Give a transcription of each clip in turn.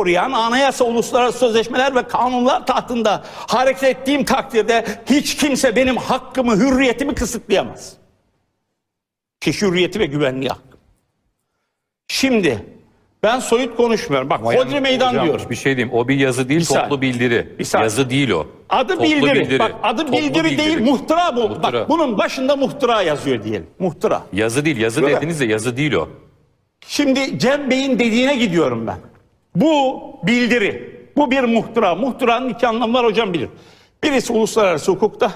koruyan anayasa, uluslararası sözleşmeler ve kanunlar tahtında hareket ettiğim takdirde hiç kimse benim hakkımı, hürriyetimi kısıtlayamaz. Kişi hürriyeti ve güvenliği hakkı. Şimdi ben soyut konuşmuyorum. Bak Ama Hodri yani Meydan hocam, diyorum. Bir şey diyeyim. O bir yazı değil, Bir saniye. toplu bildiri. Bir saniye. Yazı değil o. Adı Toplu bildiri. Bak adı Toplu bildiri, değil muhtıra bu. Muhtıra. Bak bunun başında muhtıra yazıyor diyelim. Muhtıra. Yazı değil. Yazı Böyle. dediniz de yazı değil o. Şimdi Cem Bey'in dediğine gidiyorum ben. Bu bildiri. Bu bir muhtıra. Muhtıranın iki anlamı var hocam bilir. Birisi uluslararası hukukta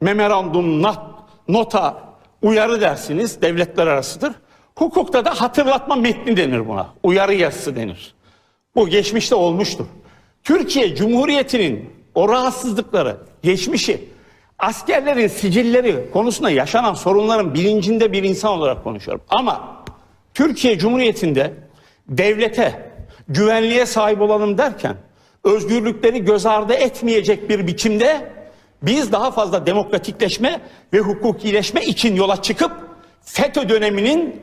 memorandum, not, nota, uyarı dersiniz. Devletler arasıdır. Hukukta da hatırlatma metni denir buna. Uyarı yazısı denir. Bu geçmişte olmuştur. Türkiye Cumhuriyeti'nin o rahatsızlıkları, geçmişi, askerlerin sicilleri konusunda yaşanan sorunların bilincinde bir insan olarak konuşuyorum. Ama Türkiye Cumhuriyeti'nde devlete, güvenliğe sahip olalım derken özgürlükleri göz ardı etmeyecek bir biçimde biz daha fazla demokratikleşme ve hukukileşme için yola çıkıp FETÖ döneminin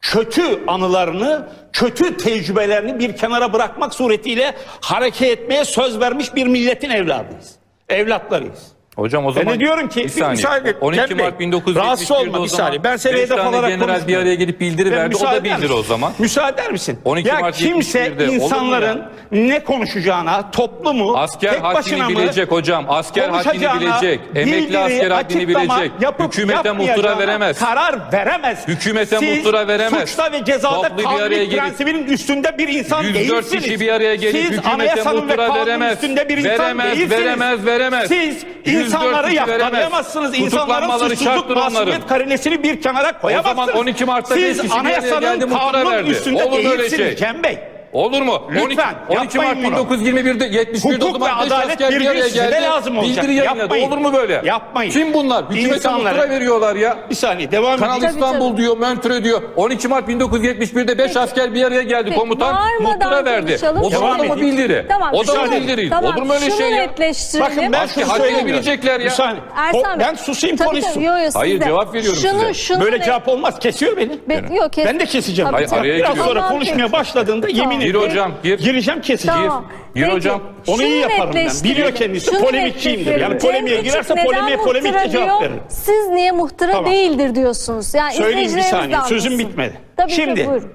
kötü anılarını, kötü tecrübelerini bir kenara bırakmak suretiyle hareket etmeye söz vermiş bir milletin evladıyız. Evlatlarıyız. Hocam o Ben zaman de diyorum ki bir saniye. müsaade et, 12 Cem Bey, Mart 1971'de rahatsız olma bir saniye. Ben seni hedef tane alarak general bir araya gelip bildiri Ben verdi. O da eder bildir o zaman. Müsaade eder misin? 12 ya Mart kimse 71'de olur mu insanların ne konuşacağına, toplumu Asker tek başına mı bilecek hocam. Asker haddini bilecek. Emekli bildiri, asker haddini bilecek. yapıp Hükümete muhtıra yapmayacağına veremez. Karar veremez. Hükümete Siz muhtıra veremez. suçta ve cezada gelip- prensibinin üstünde bir insan 104 değilsiniz. kişi bir araya gelip Siz hükümete anayasanın ve muhtıra kanunun veremez. üstünde bir insan Veremez, değilsiniz. veremez, veremez. Siz 104 insanları yaftalayamazsınız. İnsanların şarttır masumiyet onların. karenesini bir kenara koyamazsınız. O zaman 12 Mart'ta Siz anayasanın verdi. üstünde Olur değilsiniz şey. Cem Bey. Olur mu? Lütfen, 12, 12 Mart yapmayın bunu. 1921'de 71'de o Hukuk ve zaman 5 adalet asker bir gün size geldi. lazım olacak. Bildiri yayınladı. Yapmayın. Olur mu böyle? Yapmayın. Kim bunlar? Hükümete İnsanlara- muhtıra veriyorlar ya. Bir saniye devam Kanal edeceğim. İstanbul tabii. diyor, Montreux diyor. 12 Mart 1971'de 5 asker bir araya geldi. Peki, Komutan bağırmadan muhtıra verdi. konuşalım. O zaman da Devam mı edeyim. bildiri? Tamam, o da mı şunu- bildiri? Tamam, Olur mu öyle şunu şey ya? netleştirelim. Bakın ben şunu haddini söyleyeyim. bilecekler ya. Bir saniye. Ersan Ko- Bey. ben susayım Tabii, konuşsun. tabii, yo, yo, siz Hayır, de. cevap veriyorum şunu, size. Şunu Böyle net- cevap olmaz. Kesiyor beni. Be- yok, kes- Ben de keseceğim. Tabii, Hayır, araya Biraz giriyorum. sonra Tamam, konuşmaya peki. başladığında yemin Tamam. Gir hocam, gir. Gireceğim keseceğim. Tamam. Gir Peki, hocam. Onu iyi yaparım ben. netleştirelim. Biliyor kendisi, Şunu polemikçiyimdir. Yani netleştirelim. polemiğe Cem girerse Küçük polemiğe neden polemikle muhtıra cevap diyor? veririm. Siz niye muhtıra Tamam. değildir diyorsunuz? Yani Söyleyeyim bir izleyicilerimiz de saniye. Sözüm anlasın. bitmedi. Tabii Şimdi- buyurun.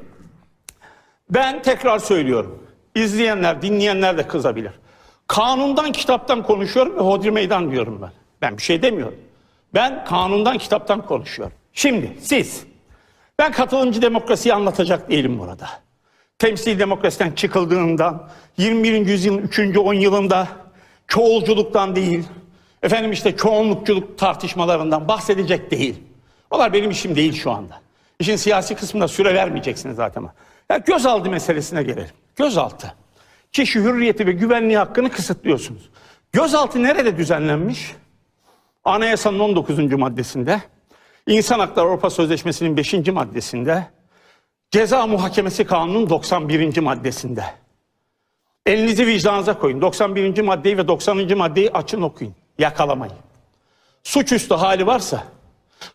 Ben tekrar söylüyorum. İzleyenler, dinleyenler de kızabilir. Kanundan, kitaptan konuşuyorum ve hodri meydan diyorum ben. Ben bir şey demiyorum. Ben kanundan, kitaptan konuşuyorum. Şimdi siz, ben katılımcı demokrasiyi anlatacak değilim burada. Temsil demokrasiden çıkıldığından, 21. yüzyılın 3. 10 yılında çoğulculuktan değil, efendim işte çoğunlukçuluk tartışmalarından bahsedecek değil. Onlar benim işim değil şu anda. İşin siyasi kısmında süre vermeyeceksiniz zaten. Ya gözaltı meselesine gelelim. Gözaltı. Kişi hürriyeti ve güvenliği hakkını kısıtlıyorsunuz. Gözaltı nerede düzenlenmiş? Anayasanın 19. maddesinde, İnsan Hakları Avrupa Sözleşmesi'nin 5. maddesinde, Ceza Muhakemesi Kanunu'nun 91. maddesinde. Elinizi vicdanınıza koyun. 91. maddeyi ve 90. maddeyi açın okuyun. Yakalamayın. Suçüstü hali varsa,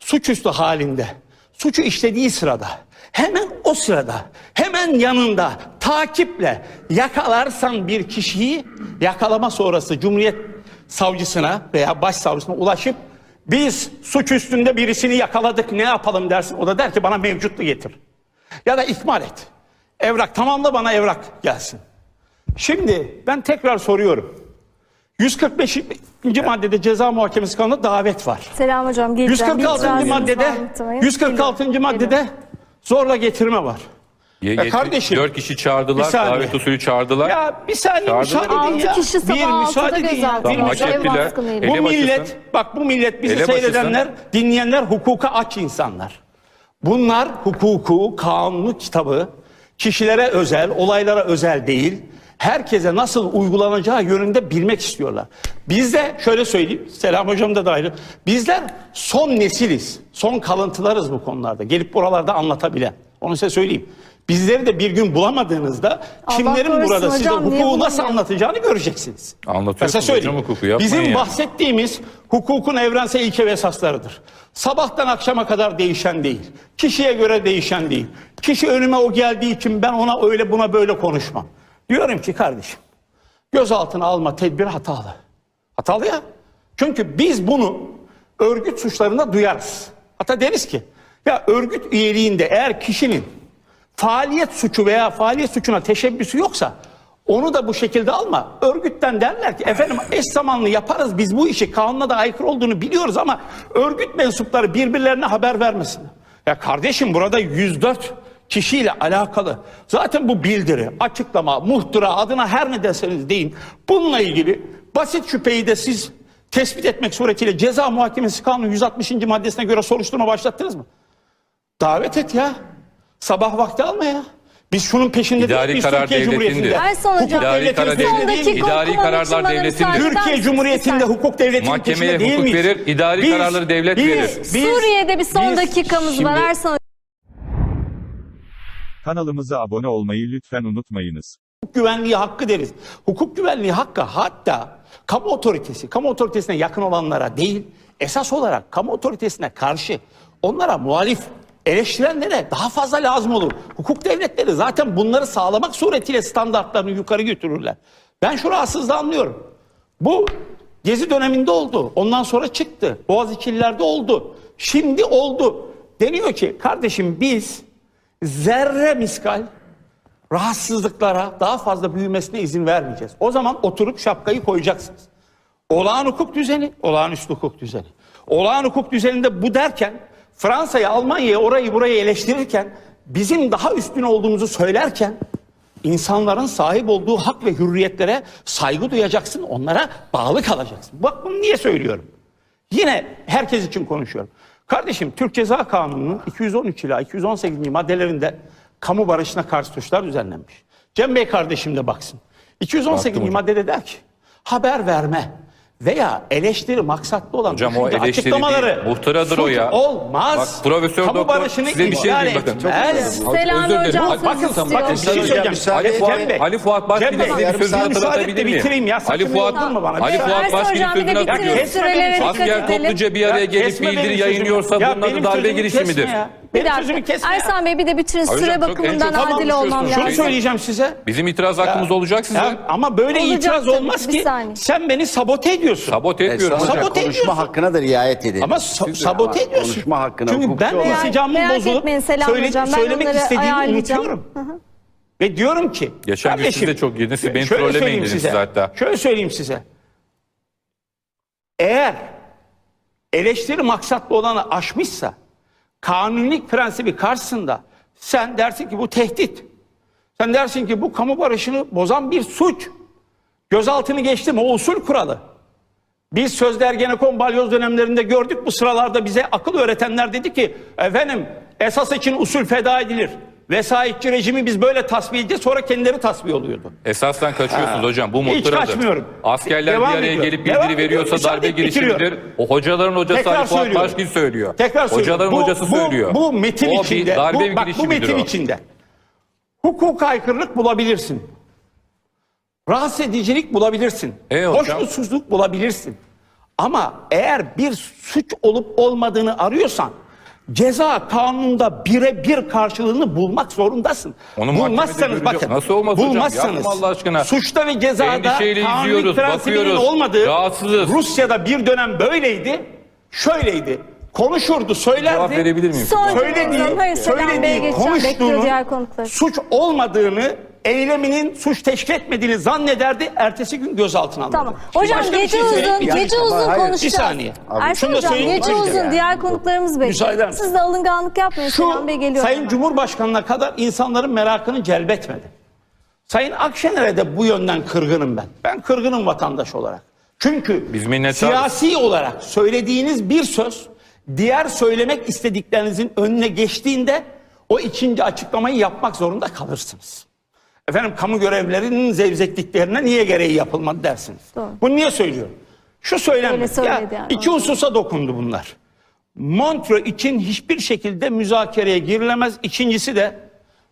suçüstü halinde, suçu işlediği sırada, hemen o sırada, hemen yanında takiple yakalarsan bir kişiyi yakalama sonrası Cumhuriyet Savcısına veya Başsavcısına ulaşıp biz suç üstünde birisini yakaladık ne yapalım dersin. O da der ki bana mevcutlu getir. Ya da ihmal et. Evrak tamamla bana evrak gelsin. Şimdi ben tekrar soruyorum. 145. maddede ceza muhakemesi kanunu davet var. Selam hocam. geleceğim. 146. İtirazınız maddede var mı? Tamam. 146. Geliyorum. maddede zorla getirme var. Ye- Ya kardeşim, Dört kişi bir çağırdılar. Davet usulü çağırdılar. Ya bir saniye Çağırdılar. müsaade edin ya. kişi sabah bir müsaade edin ya. Bir müsaade Bu millet, bak bu millet bizi Ele seyredenler, dinleyenler hukuka aç insanlar. Bunlar hukuku, kanunu, kitabı kişilere özel, olaylara özel değil, herkese nasıl uygulanacağı yönünde bilmek istiyorlar. Biz de şöyle söyleyeyim, Selam Hocam da dahil, bizler son nesiliz, son kalıntılarız bu konularda. Gelip buralarda anlatabilen. Onu size söyleyeyim. Bizleri de bir gün bulamadığınızda Allah kimlerin burada size hocam, hukuku nasıl anlatacağını göreceksiniz. Anlatıyorsunuz Mesela söyleyeyim. hocam hukuku, Bizim yani. bahsettiğimiz hukukun evrensel ilke ve esaslarıdır. Sabahtan akşama kadar değişen değil. Kişiye göre değişen değil. Kişi önüme o geldiği için ben ona öyle buna böyle konuşmam. Diyorum ki kardeşim gözaltına alma tedbiri hatalı. Hatalı ya. Çünkü biz bunu örgüt suçlarında duyarız. Hatta deriz ki ya örgüt üyeliğinde eğer kişinin faaliyet suçu veya faaliyet suçuna teşebbüsü yoksa onu da bu şekilde alma. Örgütten derler ki efendim eş zamanlı yaparız biz bu işi kanuna da aykırı olduğunu biliyoruz ama örgüt mensupları birbirlerine haber vermesin. Ya kardeşim burada 104 kişiyle alakalı. Zaten bu bildiri, açıklama, muhtıra adına her ne derseniz deyin. Bununla ilgili basit şüpheyi de siz tespit etmek suretiyle ceza muhakemesi kanunu 160. maddesine göre soruşturma başlattınız mı? Davet et ya. Sabah vakti alma ya. Biz şunun peşinde İdari değiliz karar Türkiye devletindir. Cumhuriye'nde. Ersan Hocam, Hukuk İdari devletinin karar peşinde devleti- değil miyiz? İdari kararlar devletindir. Türkiye Cumhuriyeti'nde hukuk devletinin Mahkemeye peşinde değil hukuk miyiz? verir, idari kararları devlet verir. Suriye'de bir son biz- dakikamız şimdi- var Ersan Kanalımıza abone olmayı lütfen unutmayınız. hukuk güvenliği hakkı deriz. Hukuk güvenliği hakkı hatta kamu otoritesi, kamu otoritesine yakın olanlara değil, esas olarak kamu otoritesine karşı onlara muhalif eleştirenlere daha fazla lazım olur. Hukuk devletleri zaten bunları sağlamak suretiyle standartlarını yukarı götürürler. Ben şu rahatsızlığı anlıyorum. Bu Gezi döneminde oldu. Ondan sonra çıktı. Boğaziçi'lilerde oldu. Şimdi oldu. Deniyor ki kardeşim biz zerre miskal rahatsızlıklara daha fazla büyümesine izin vermeyeceğiz. O zaman oturup şapkayı koyacaksınız. Olağan hukuk düzeni, olağanüstü hukuk düzeni. Olağan hukuk düzeninde bu derken Fransa'yı, Almanya'yı, orayı burayı eleştirirken bizim daha üstün olduğumuzu söylerken insanların sahip olduğu hak ve hürriyetlere saygı duyacaksın, onlara bağlı kalacaksın. Bak bunu niye söylüyorum? Yine herkes için konuşuyorum. Kardeşim Türk Ceza Kanunu'nun 213 ila 218. maddelerinde kamu barışına karşı suçlar düzenlenmiş. Cem Bey kardeşim de baksın. 218. Baktım hocam. maddede der ki haber verme veya eleştiri maksatlı olan Hocam o düşünce eleştiri açıklamaları değil, muhtıradır o suç ya. Olmaz. Bak, Profesör Kamu Doktor barışını size bir şey ihlal diyeyim, bakın. Çok etmez. Selami Özür dilerim. Hocam Bak- söz Bakın istiyor. bakın bir şey söyleyeceğim. müsaade Ali edin. Fuat, Cem Bey. Ali Fuat Cem Başbil'in Bey, size bir sözünü müsaade et de hatırlatabilir miyim? bitireyim ya. Ali sakın Fuat, dokunma bana. Ali Lütfen. Fuat Ersan Başbil'in Hocam bir de sözünü bitirin, hatırlıyorum. sürelere dikkat Asker edelim. topluca bir araya Ya gelip kesme benim bildiri sözümü. yayınlıyorsa Ya bunun adı benim darbe sözümü girişimidir. kesme ya. Bir Benim sözümü dakika. kesme ya. Ersan Bey bir de bitirin Hocam, süre çok bakımından çok adil olmam konuşuyorsunuz. Şunu lazım. söyleyeceğim size. Bizim itiraz hakkımız olacak size. Ya, ama böyle Olacak itiraz tabii olmaz ki, bir ki. saniye. Sen beni sabote ediyorsun. Sabote etmiyorum hocam. Sabote konuşma ediyorsun. hakkına da riayet edelim. Ama sa- sabote Ama ediyorsun. konuşma hakkına Çünkü hukukçu ben olarak- insicamın Merak bozulup etmeyin Selam söyle- Hocam, ben söylemek onları istediğimi ayarlayacağım. unutuyorum. Ve diyorum ki Geçen gün siz de çok girdiniz, siz beni şöyle trollemeyin söyleyeyim dediniz size, hatta. Şöyle söyleyeyim size. Eğer eleştiri maksatlı olanı aşmışsa kanunilik prensibi karşısında sen dersin ki bu tehdit. Sen dersin ki bu kamu barışını bozan bir suç. Gözaltını geçtim o usul kuralı. Biz sözde Ergenekon balyoz dönemlerinde gördük bu sıralarda bize akıl öğretenler dedi ki efendim esas için usul feda edilir. Vesayetçi rejimi biz böyle tasfiye edeceğiz sonra kendileri tasfiye oluyordu. Esasdan kaçıyorsunuz hocam. Bu Hiç kaçmıyorum. Askerler Devam bir araya ediyorum. gelip Devam bildiri veriyorsa ediyorum. darbe Müsaade bitiriyorum. girişimidir. O hocaların hocası Tekrar Ali Fuat söylüyorum. Başgil söylüyor. Tekrar söylüyorum. Hocaların Bu- hocası bu, söylüyor. Bu metin o içinde. bir darbe bu, bak bu girişimidir metin o. içinde. Hukuka aykırılık bulabilirsin. Rahatsız edicilik bulabilirsin. E hocam. Hoşnutsuzluk bulabilirsin. Ama eğer bir suç olup olmadığını arıyorsan ceza kanununda birebir karşılığını bulmak zorundasın. Onu Bulmazsanız bakın. Nasıl olmaz hocam? bulmazsanız, Yapma Allah aşkına. Suçta ve cezada kanunluk prensibinin bakıyoruz. olmadığı Rahatsızız. Rusya'da bir dönem böyleydi. Şöyleydi. Konuşurdu, söylerdi. Cevap verebilir miyim? Söylediği, söylediği diğer konuklar. suç olmadığını, eyleminin suç teşkil etmediğini zannederdi. Ertesi gün gözaltına alındı. Tamam. Hocam Başka bir gece şey söyleyeyim. uzun, Yani- gece uzun hayır, bir konuşacağız. saniye. Abi, Ersan şunu da Hocam söyleyeyim, gece bakın uzun yani. diğer konuklarımız Müsaade bekliyor. misin? Siz de alınganlık yapmayın. Selam Bey Şu geliyor. Sayın hemen. Cumhurbaşkanı'na kadar insanların merakını celbetmedi. Sayın Akşener'e de bu yönden kırgınım ben. Ben kırgınım vatandaş olarak. Çünkü Biz minnettarız. siyasi olarak söylediğiniz bir söz diğer söylemek istediklerinizin önüne geçtiğinde o ikinci açıklamayı yapmak zorunda kalırsınız. Efendim kamu görevlerinin zevzekliklerine niye gereği yapılmadı dersiniz. Doğru. Bunu niye söylüyorum? Şu söyledi Ya, yani. iki hususa dokundu bunlar. Montreux için hiçbir şekilde müzakereye girilemez. İkincisi de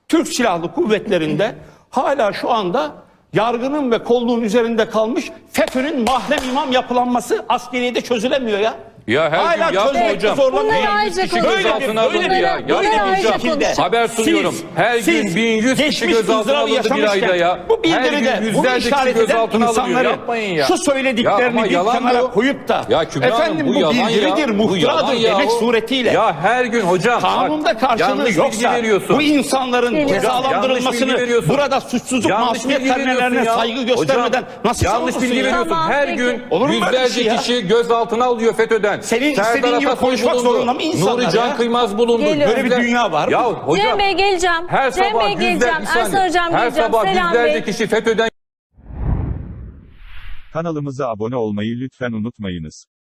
Türk Silahlı Kuvvetleri'nde hala şu anda yargının ve kolluğun üzerinde kalmış FETÖ'nün mahrem imam yapılanması askeriyede çözülemiyor ya. Ya her Hala gün yapma çözmekte hocam. zorlanıyor. Bunları ayrıca kişi konuşalım. gözaltına alındı Bunları- ya. bunları Yapmayın ayrıca hocam. konuşalım. Haber sunuyorum. Her gün 1100 kişi geçmiş gözaltına ızdırabı alındı bir yaşamışken, ayda ya. Bu Her bildiride gün bunu yüzlerce kişi işaret eden gözaltına alınıyor. insanları Yapmayın ya. şu Ya söylediklerini ama bir yalan kenara bu. koyup da Ya Kübra Hanım, efendim bu bu, yalan ya. bildiridir, Bu yalan muhtıradır ya. demek suretiyle Ya her gün hocam. kanunda bak, karşılığı yanlış bilgi yoksa veriyorsun. bu insanların Yanlış bilgi cezalandırılmasını veriyorsun. burada suçsuzluk Yanlış masumiyet bilgi veriyorsun ya. saygı göstermeden Hocam, nasıl yanlış savunursun bilgi ya? veriyorsun. Tamam, Her peki. gün Olur mu böyle bir yüzlerce şey ya? kişi gözaltına alıyor FETÖ'den. Senin Serdar istediğin gibi konuşmak bulundu. zorunda mı insanlar Nuri Can ya? Kıymaz bulundu. Geliyorum. Böyle bir dünya var mı? Ya hocam. Cem Bey geleceğim. Her Cem sabah Bey yüzler, geleceğim. bir saniye. Ersan Hocam Her geleceğim. sabah Selam yüzlerce Bey. kişi FETÖ'den Kanalımıza abone olmayı lütfen unutmayınız.